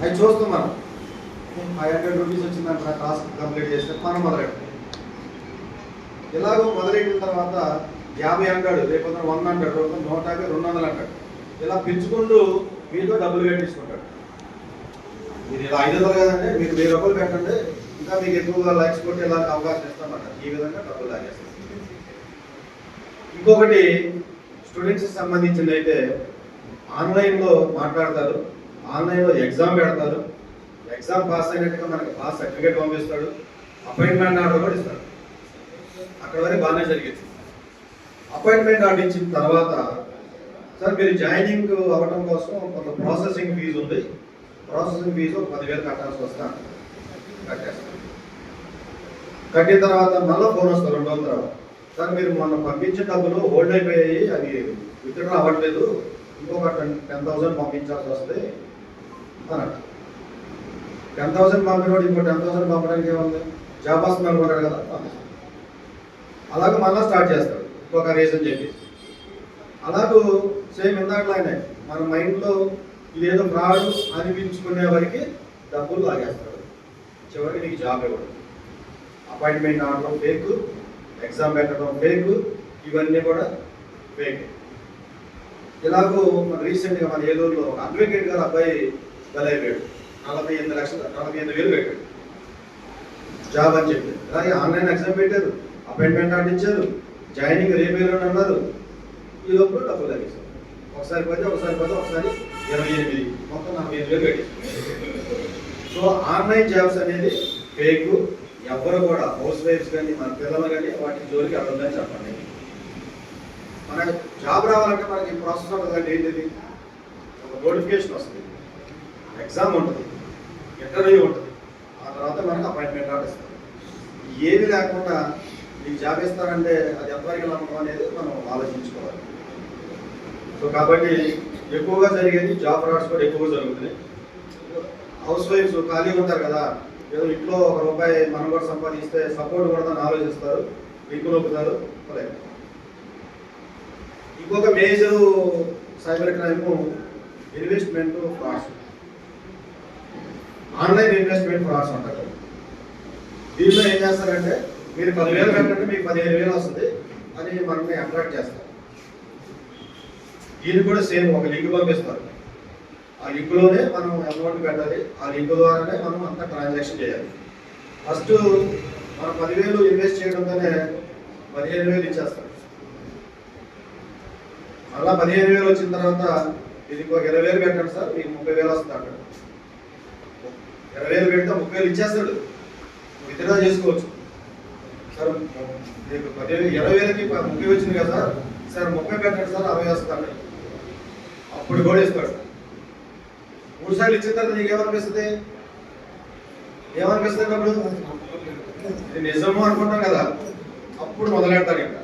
అవి చూస్తాం మనం. ఫైవ్ హండ్రెడ్ రూపీస్ వచ్చిందంట టాస్క్ కంప్లీట్ చేస్తే మనం మొదలెట్టాం ఇలాగో మొదలెట్టిన తర్వాత యాభై అంటాడు లేకపోతే వంద అంటాడు రేపు నూట యాభై రెండు వందలు అంటాడు. ఇలా పెంచుకుంటూ మీతో డబ్బులు పెట్టించుకుంటాడు మీరు ఇలా ఐదు వందలు కదంటే మీరు వెయ్యి రూపాయలు పెట్టండి ఇంకా మీకు ఎక్కువగా లైక్స్ కొట్టి ఇలాంటి అవకాశం ఇస్తామంట. ఈ విధంగా డబ్బులు లాగేస్తారు ఇంకొకటి స్టూడెంట్స్కి సంబంధించింది అయితే ఆన్లైన్లో మాట్లాడతారు. ఆన్లైన్లో ఎగ్జామ్ పెడతారు. ఎగ్జామ్ పాస్ అయినట్టుగా మనకి పాస్ సర్టిఫికేట్ పంపిస్తాడు. అపాయింట్మెంట్ ఆర్డర్ కూడా ఇస్తాడు. అక్కడ వరకు బాగానే జరిగింది. అపాయింట్మెంట్ ఆర్డర్ ఇచ్చిన తర్వాత సార్ మీరు జాయినింగ్ అవ్వడం కోసం కొంత ప్రాసెసింగ్ ఫీజు ఉంది. ప్రాసెసింగ్ ఫీజు పదివేలు కట్టాల్సి వస్తా కట్టేస్తాను కట్టిన తర్వాత మళ్ళీ ఫోన్ వస్తారు రెండు రోజుల తర్వాత. సార్ మీరు మొన్న పంపించిన డబ్బులు హోల్డ్ అయిపోయాయి. అది విత్డ్రా అవ్వట్లేదు. ఇంకొక టెన్ టెన్ థౌసండ్ పంపించాల్సి వస్తుంది టెన్ థౌసండ్ పంపినోడు ఇంకో టెన్ థౌసండ్ పంపడానికి ఏముంది జాబ్ వస్తుంది అనుకుంటాడు కదా. అలాగే మళ్ళీ స్టార్ట్ చేస్తాడు ఇంకొక రీజన్ చెప్పి. అలాగూ సేమ్ ఇందాకలానే మన మైండ్లో ఇదేదో ఫ్రాడ్ అనిపించుకునే వరకు డబ్బులు లాగేస్తాడు చివరికి నీకు జాబ్ ఇవ్వడం. అపాయింట్మెంట్ ఆడడం ఫేక్ ఎగ్జామ్ పెట్టడం ఫేక్ ఇవన్నీ కూడా ఫేక్ ఇలాగూ మన రీసెంట్గా మన ఏలూరులో ఒక అడ్వకేట్ గారు అబ్బాయి బలైపోయాడు నలభై ఎనిమిది లక్షలు నలభై ఎనిమిది వేలు పెట్టాడు జాబ్ అని చెప్పి అలాగే ఆన్లైన్ ఎగ్జామ్ పెట్టారు. అపాయింట్మెంట్ ఆర్డర్ జాయినింగ్ రేపు ఎల్లుండి అన్నారు. ఈ లోపల డబ్బులు తగ్గిస్తారు ఒకసారి పోతే ఒకసారి పోతే ఒకసారి ఇరవై ఎనిమిది మొత్తం నలభై ఎనిమిది వేలు పెట్టారు. సో ఆన్లైన్ జాబ్స్ అనేది ఫేక్. ఎవ్వరు కూడా హౌస్ వైఫ్స్ కానీ మన పిల్లలు కానీ వాటి జోలికి వెళ్ళదని చెప్పండి. మన జాబ్ రావాలంటే మనకి ప్రాసెస్ ఉంటుంది ఏంటిది? ఒక నోటిఫికేషన్ వస్తుంది. ఎగ్జామ్ ఉంటుంది. ఇంటర్వ్యూ ఉంటుంది. ఆ తర్వాత మనకి అపాయింట్మెంట్ ఆర్డర్ ఇస్తారు ఏమి లేకుండా మీకు జాబ్ ఇస్తారంటే అది ఎంతవరకు నమ్మకం అనేది మనం ఆలోచించుకోవాలి. సో కాబట్టి ఎక్కువగా జరిగేది జాబ్ ఫ్రాడ్స్ కూడా ఎక్కువగా జరుగుతుంది హౌస్ వైఫ్స్ ఖాళీగా ఉంటారు కదా ఏదో ఇంట్లో ఒక రూపాయి మనం కూడా సంపాదిస్తే సపోర్ట్ కూడా ఆలోచిస్తారు లింకు నొక్కుతారు అలాగే ఇంకొక major cyber crime investment frauds. Online investment frauds అంటారు దీనిలో ఏం చేస్తారంటే మీరు పదివేలు పెట్టండి మీకు పదిహేను వేలు వస్తుంది. అని మనల్ని అట్రాక్ట్ చేస్తారు. దీనికి కూడా సేమ్ ఒక లింక్ పంపిస్తారు. ఆ లింక్లోనే మనం అమౌంట్ పెట్టాలి ఆ లింక్ ద్వారానే మనం అంతా ట్రాన్సాక్షన్ చేయాలి. ఫస్ట్ మనం పదివేలు ఇన్వెస్ట్ చేయడంతోనే పదిహేను వేలు ఇచ్చేస్తారు. మళ్ళీ పదిహేను వేలు వచ్చిన తర్వాత ఇది ఒక ఇరవై వేలు పెట్టండి సార్ మీకు ముప్పై వేలు వస్తుంది అంటాడు ఇరవై వేలు పెడితే ముప్పై వేలు ఇచ్చేస్తాడు. విత్డ్రా చేసుకోవచ్చు. సార్ మీకు పదివేలు ఇరవై వేలకి ముప్పై వచ్చింది కదా సార్. సార్ ముప్పై పెట్టండి సార్ అరవై వేస్తాను అప్పుడు కూడా ఇస్తాడు. మూడు సార్లు ఇచ్చిన తర్వాత నీకు ఏమనిపిస్తుంది ఏమనిపిస్తుంది అప్పుడు నిజము అనుకుంటాం కదా. అప్పుడు మొదలెడతాను ఇంకా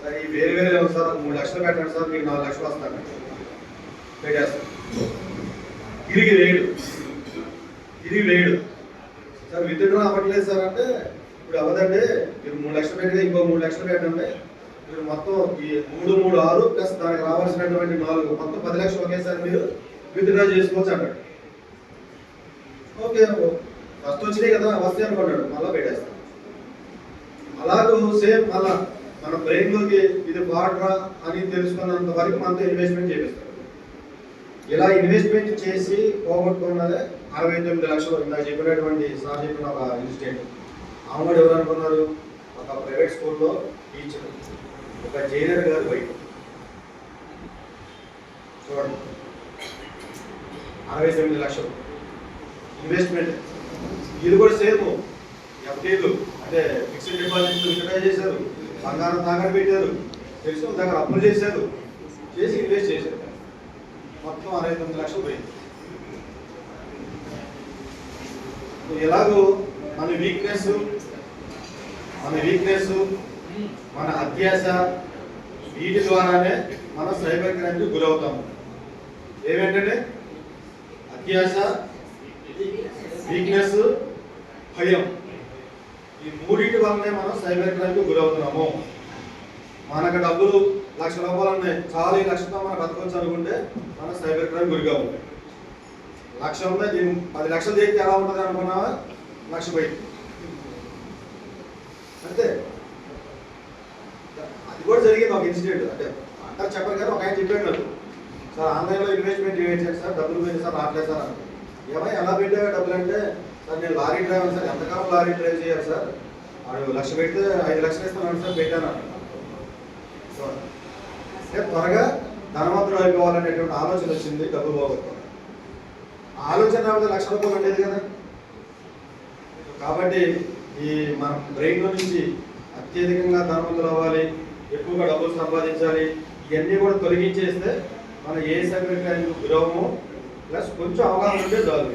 సార్ ఈ వేరే వేరే లేవు సార్ మూడు లక్షలు పెట్టండి సార్ మీకు నాలుగు లక్షలు వస్తాను. పెట్టేస్తాను. తిరిగి వేయడు. తిరిగి లేడు సార్ విత్డ్రా అవ్వట్లేదు సార్ అంటే ఇప్పుడు అవ్వదండి మీరు మూడు లక్షలు పెట్టి ఇంకో మూడు లక్షలు పెట్టండి. మీరు మొత్తం ఈ మూడు మూడు ఆరు ప్లస్ దానికి రావాల్సినటువంటి నాలుగు మొత్తం పది లక్షలు ఒకేసారి మీరు విత్డ్రా చేసుకోవచ్చు అన్నాడు ఓకే ఫస్ట్ వచ్చినాయి కదా వస్తాయి అనుకున్నాడు మళ్ళీ పెట్టేస్తాను అలాగూ సేమ్ అలా మన బ్రెయిన్లోకి ఇది వాడరా అని తెలుసుకున్నంత వరకు మనతో ఇన్వెస్ట్మెంట్ చేపిస్తాం. ఇలా ఇన్వెస్ట్మెంట్ చేసి పోగొట్టుకున్నదే అరవై తొమ్మిది లక్షలు. ఇందాక చెప్పినటువంటి సార్ చెప్పిన ఒక ఇన్స్టెంట్ ఆమెడు ఎవరు అనుకున్నారు? ఒక ప్రైవేట్ స్కూల్లో టీచర్ ఒక జైనర్ గారు బయట చూడండి. అరవై తొమ్మిది లక్షలు. ఇన్వెస్ట్మెంట్ ఇది కూడా సేమ్. ఎఫ్డీలు అంటే ఫిక్స్డ్ డిపాజిట్లు విత్డ్రా చేశారు. బంగారం తాకట్టు పెట్టారు. తెలిసిన దగ్గర అప్పులు చేశారు. చేసి ఇన్వెస్ట్ చేశారు. మొత్తం అరవై తొమ్మిది లక్షలు పోయింది. ఎలాగో మన వీక్నెస్ మన వీక్నెస్ మన అత్యాశ వీటి ద్వారానే మనం సైబర్ క్రైమ్కి గురవుతాము ఏమేంటంటే? అత్యాశ వీక్నెస్ భయం. ఈ మూడింటి వల్లనే మనం సైబర్ క్రైమ్కి గురవుతున్నాము. మనకు డబ్బులు లక్ష రూపాయలు ఉన్నాయి చాలా ఈ లక్షతో మనం బతకొచ్చు అనుకుంటే మనం సైబర్ క్రైమ్ గురిగా ఉంటాయి లక్ష ఉన్నాయి దీన్ని పది లక్షలు చేస్తే ఎలా ఉంటుంది అనుకున్నావా? లక్ష పోయి. అంతే. అది కూడా జరిగింది ఒక ఇన్సిడెంట్. అంటే అంటారు చెప్పరు కానీ ఒక ఆయన చెప్పాడు నాకు. సార్ ఆన్లైన్లో ఇన్వెస్ట్మెంట్ చేయండి సార్ డబ్బులు పెట్టి సార్ రావట్లేదు సార్ ఏమై ఎలా పెట్టావా డబ్బులు అంటే సార్ నేను లారీ డ్రైవర్ సార్ ఎంతకాలం లారీ డ్రైవ్ చేయాలి సార్? వాడు లక్ష పెడితే ఐదు లక్షలు ఇస్తాను సార్ పెట్టాను అన్నాడు. అంటే త్వరగా ధనవంతుడు అయిపోవాలనేటువంటి ఆలోచన వచ్చింది డబ్బు పోగొట్టుకోవాలి ఆలోచన రావడం లక్ష రూపాయలు ఉండేది కదా. కాబట్టి ఈ మన బ్రెయిన్ నుంచి అత్యధికంగా ధనవంతులు అవ్వాలి ఎక్కువగా డబ్బులు సంపాదించాలి ఇవన్నీ కూడా తొలగించేస్తే మన ఏ సైబర్ క్రైమ్ గురవము ప్లస్ కొంచెం అవగాహన ఉంటే చాలు.